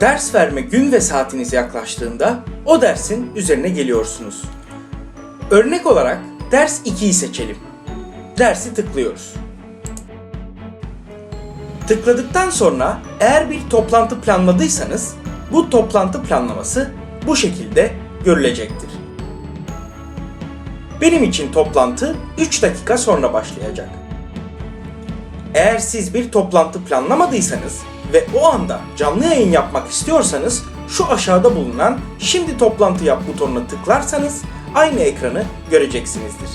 Ders verme gün ve saatiniz yaklaştığında o dersin üzerine geliyorsunuz. Örnek olarak ders 2'yi seçelim. Dersi tıklıyoruz. Tıkladıktan sonra eğer bir toplantı planladıysanız bu toplantı planlaması bu şekilde görülecektir. Benim için toplantı 3 dakika sonra başlayacak. Eğer siz bir toplantı planlamadıysanız ve o anda canlı yayın yapmak istiyorsanız şu aşağıda bulunan şimdi toplantı yap butonuna tıklarsanız aynı ekranı göreceksinizdir.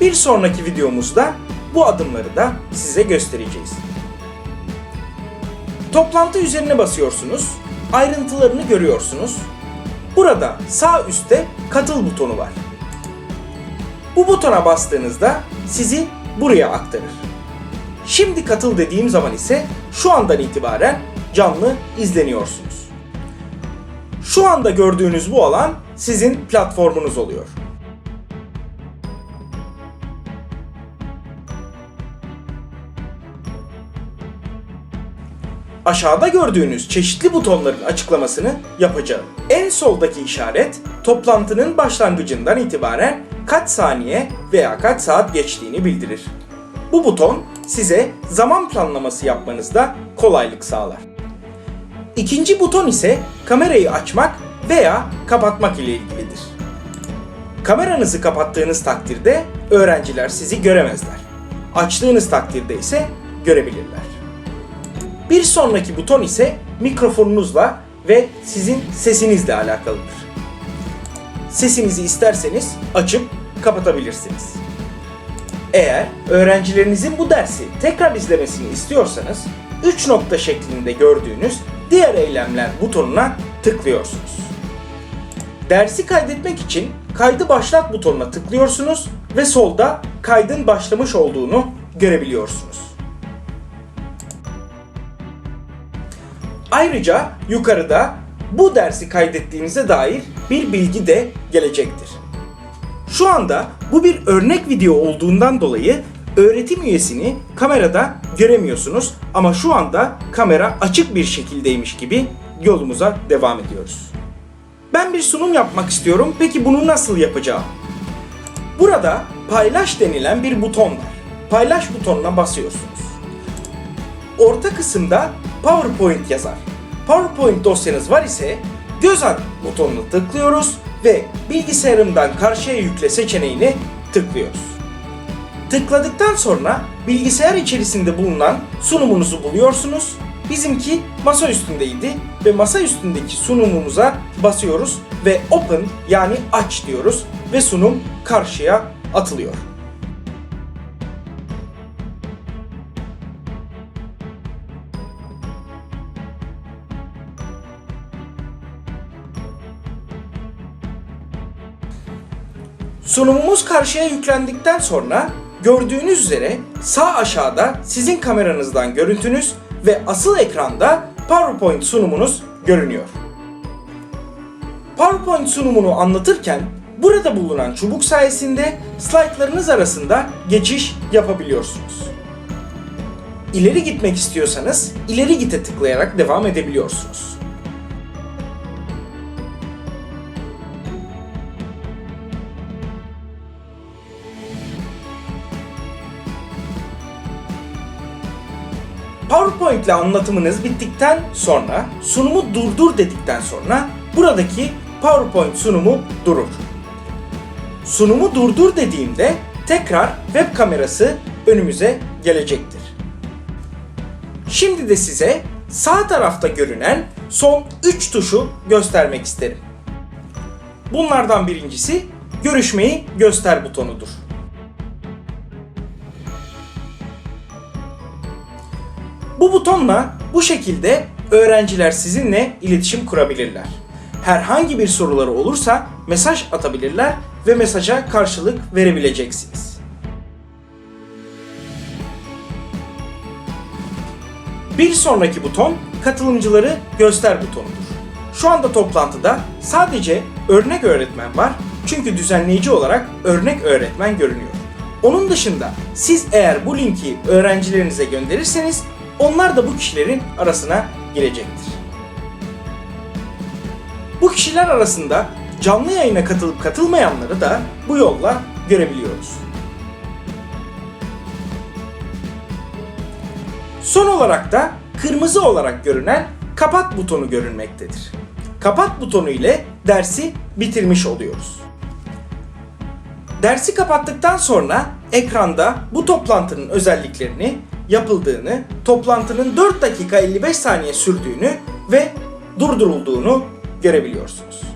Bir sonraki videomuzda bu adımları da size göstereceğiz. Toplantı üzerine basıyorsunuz, ayrıntılarını görüyorsunuz. Burada sağ üstte katıl butonu var. Bu butona bastığınızda sizi buraya aktarır. Şimdi katıl dediğim zaman ise şu andan itibaren canlı izleniyorsunuz. Şu anda gördüğünüz bu alan sizin platformunuz oluyor. Aşağıda gördüğünüz çeşitli butonların açıklamasını yapacağım. En soldaki işaret toplantının başlangıcından itibaren kaç saniye veya kaç saat geçtiğini bildirir. Bu buton size zaman planlaması yapmanızda kolaylık sağlar. İkinci buton ise kamerayı açmak veya kapatmak ile ilgilidir. Kameranızı kapattığınız takdirde öğrenciler sizi göremezler. Açtığınız takdirde ise görebilirler. Bir sonraki buton ise mikrofonunuzla ve sizin sesinizle alakalıdır. Sesinizi isterseniz açıp kapatabilirsiniz. Eğer öğrencilerinizin bu dersi tekrar izlemesini istiyorsanız 3 nokta şeklinde gördüğünüz diğer eylemler butonuna tıklıyorsunuz. Dersi kaydetmek için kaydı başlat butonuna tıklıyorsunuz ve solda kaydın başlamış olduğunu görebiliyorsunuz. Ayrıca yukarıda bu dersi kaydettiğinize dair bir bilgi de gelecektir. Şu anda bu bir örnek video olduğundan dolayı öğretim üyesini kamerada göremiyorsunuz ama şu anda kamera açık bir şekildeymiş gibi yolumuza devam ediyoruz. Ben bir sunum yapmak istiyorum. Peki bunu nasıl yapacağım? Burada paylaş denilen bir buton var. Paylaş butonuna basıyorsunuz. Orta kısımda PowerPoint yazar. PowerPoint dosyanız var ise göz at butonunu tıklıyoruz ve bilgisayarımdan karşıya yükle seçeneğini tıklıyoruz. Tıkladıktan sonra bilgisayar içerisinde bulunan sunumunuzu buluyorsunuz. Bizimki masa üstündeydi ve masa üstündeki sunumumuza basıyoruz ve open yani aç diyoruz ve sunum karşıya atılıyor. Sunumumuz karşıya yüklendikten sonra gördüğünüz üzere sağ aşağıda sizin kameranızdan görüntünüz ve asıl ekranda PowerPoint sunumunuz görünüyor. PowerPoint sunumunu anlatırken burada bulunan çubuk sayesinde slaytlarınız arasında geçiş yapabiliyorsunuz. İleri gitmek istiyorsanız ileri gite tıklayarak devam edebiliyorsunuz. PowerPoint ile anlatımınız bittikten sonra sunumu durdur dedikten sonra buradaki PowerPoint sunumu durur. Sunumu durdur dediğimde tekrar web kamerası önümüze gelecektir. Şimdi de size sağ tarafta görünen son 3 tuşu göstermek isterim. Bunlardan birincisi görüşmeyi göster butonudur. Bu butonla bu şekilde öğrenciler sizinle iletişim kurabilirler. Herhangi bir soruları olursa mesaj atabilirler ve mesaja karşılık verebileceksiniz. Bir sonraki buton katılımcıları göster butonudur. Şu anda toplantıda sadece örnek öğretmen var çünkü düzenleyici olarak örnek öğretmen görünüyor. Onun dışında siz eğer bu linki öğrencilerinize gönderirseniz onlar da bu kişilerin arasına girecektir. Bu kişiler arasında canlı yayına katılıp katılmayanları da bu yolla görebiliyoruz. Son olarak da kırmızı olarak görünen kapat butonu görünmektedir. Kapat butonu ile dersi bitirmiş oluyoruz. Dersi kapattıktan sonra ekranda bu toplantının özelliklerini, yapıldığını, toplantının 4 dakika 55 saniye sürdüğünü ve durdurulduğunu görebiliyorsunuz.